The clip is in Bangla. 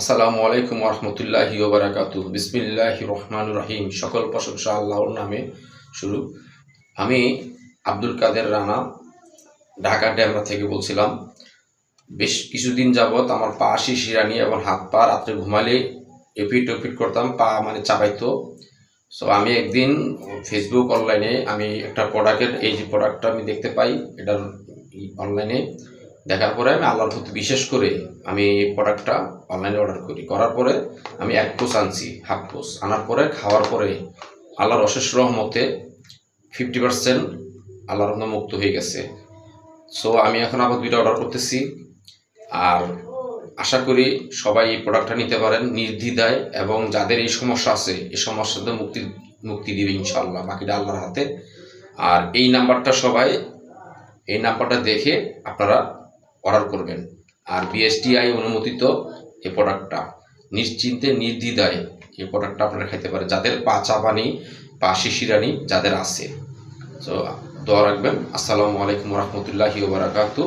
আসসালামু আলাইকুম রহমতুল্লাহি ওবরাকাতু বিসমিল্লাহ রহমান রহিম। সকল প্রশংসা আল্লাহর নামে শুরু। আমি আব্দুল কাদের রানা ঢাকা ড্যামরা থেকে বলছিলাম, বেশ কিছুদিন যাবৎ আমার পা শিশিরানি এবং হাত পা রাত্রে ঘুমালে এপিট ওপিট করতাম, পা মানে চাপাইতো। সো আমি একদিন ফেসবুক অনলাইনে আমি একটা প্রোডাক্টের এই যে প্রোডাক্টটা আমি দেখতে পাই, এটার অনলাইনে দেখার পরে আমি আল্লাহর প্রতি বিশেষ করে আমি এই প্রোডাক্টটা অনলাইনে অর্ডার করি। করার পরে আমি এক কোষ আনছি, হাফ কোষ। আনার পরে, খাওয়ার পরে আল্লাহর অশেষ রহমতে ফিফটি পার্সেন্ট আল্লাহর মুক্ত হয়ে গেছে। সো আমি এখন আবার দুইটা অর্ডার করতেছি। আর আশা করি সবাই এই প্রোডাক্টটা নিতে পারেন নির্দ্বিধায় এবং যাদের এই সমস্যা আছে, এই সমস্যাতে মুক্তি মুক্তি দিবে ইনশাল্লাহ বাকিটা আল্লাহর হাতে। আর এই নাম্বারটা সবাই, এই নাম্বারটা দেখে আপনারা অর্ডার করবেন। আর বিএসটিআই অনুমোদিত এই প্রোডাক্টটা নিশ্চিন্তে, নির্দ্বিধায় এই প্রোডাক্টটা আপনারা খাইতে পারেন। যাদের পা পানি বা শিশিরানি, যাদের আছে। তো দোয়া রাখবেন। আসসালামু আলাইকুম রহমতুল্লাহি ওবরাকাতু